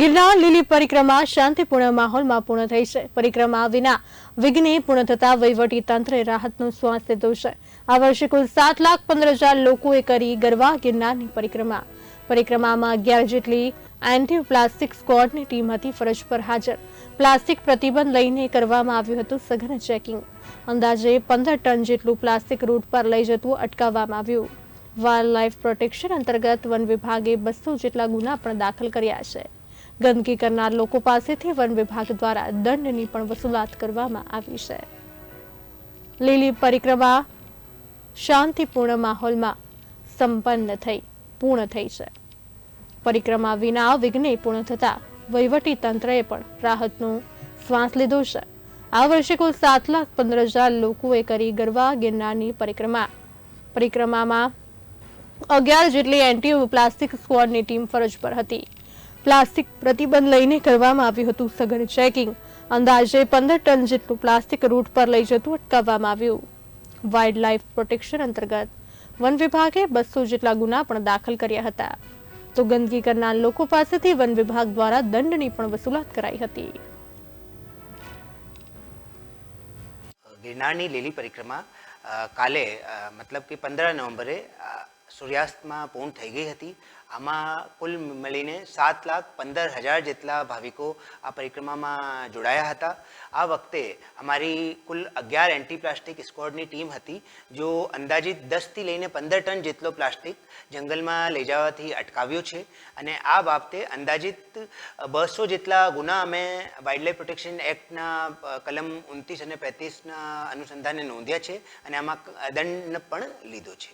ગિરનાર લીલી પરિક્રમા શાંતિપૂર્ણ માહોલમાં પૂર્ણ થઈ છે. પરિક્રમા વિના વિઘ્ને પૂર્ણ થતા વહીવટી તંત્રે રાહતનો શ્વાસ લીધો છે આ વર્ષે કુલ સાત લાખ પંદર હજાર લોકોએ કરી ગરવા ગિરનારની પરિક્રમા. પરિક્રમામાં અગિયાર જેટલી એન્ટી પ્લાસ્ટિક સ્ક્વોડની ટીમ હતી ફરજ પર હાજર. પ્લાસ્ટિક પ્રતિબંધ લઈને કરવામાં આવ્યું હતું સઘન ચેકિંગ. અંદાજે પંદર ટન જેટલું પ્લાસ્ટિક રૂટ પર લઈ જતું અટકાવવામાં આવ્યું. વાઇલ્ડ લાઇફ પ્રોટેક્શન અંતર્ગત વન વિભાગે બસો જેટલા ગુના પણ દાખલ કર્યા છે. ગંદકી કરનાર લોકો પાસેથી વન વિભાગ દ્વારા દંડની પણ વસૂલાત કરવામાં આવી છે. લીલી પરિક્રમા શાંતિપૂર્ણ માહોલમાં સંપન્ન થઈ, પૂર્ણ થઈ છે. પરિક્રમા વિના વિઘ્ને પૂર્ણ થતા વહીવટી તંત્રએ પણ રાહતનો શ્વાસ લીધો છે. આ વર્ષે કુલ સાત લાખ પંદર હજાર લોકોએ કરી ગરવા ગિરનારની પરિક્રમા. પરિક્રમામાં અગિયાર જેટલી એન્ટી પ્લાસ્ટિક સ્કવોડની ટીમ ફરજ પર હતી. પ્લાસ્ટિક પ્રતિબંધ લઈને કરવામાં આવ્યું હતું. સઘન ચેકિંગ અંદાજે પંદર ટન જેટલું પ્લાસ્ટિક રૂટ પર લઈ જતું અટકાવવામાં આવ્યું. વાઇલ્ડ લાઇફ પ્રોટેક્શન અંતર્ગત વન વિભાગે બસો જેટલા ગુના પણ દાખલ કર્યા હતા. તો ગંદકી કરનાર લોકો પાસેથી વન વિભાગ દ્વારા દંડની પણ વસૂલાત કરાઈ હતી. ગિરનારની લીલી પરિક્રમા કાલે મતલબ કે પંદર નવેમ્બરે સૂર્યાસ્તમાં પૂર્ણ થઈ ગઈ હતી. આમાં કુલ મળીને સાત લાખ પંદર હજાર જેટલા ભાવિકો આ પરિક્રમામાં જોડાયા હતા. આ વખતે અમારી કુલ અગિયાર એન્ટી પ્લાસ્ટિક સ્ક્વોડની ટીમ હતી, જો અંદાજિત દસથી લઈને પંદર ટન જેટલો પ્લાસ્ટિક જંગલમાં લઈ જવાથી અટકાવ્યો છે. અને આ બાબતે અંદાજિત બસો જેટલા ગુના અમે વાઇલ્ડલાઇફ પ્રોટેક્શન એક્ટના કલમ ઉનત્રીસ અને પેંત્રીસના અનુસંધાને નોંધ્યા છે અને આમાં દંડ પણ લીધો છે.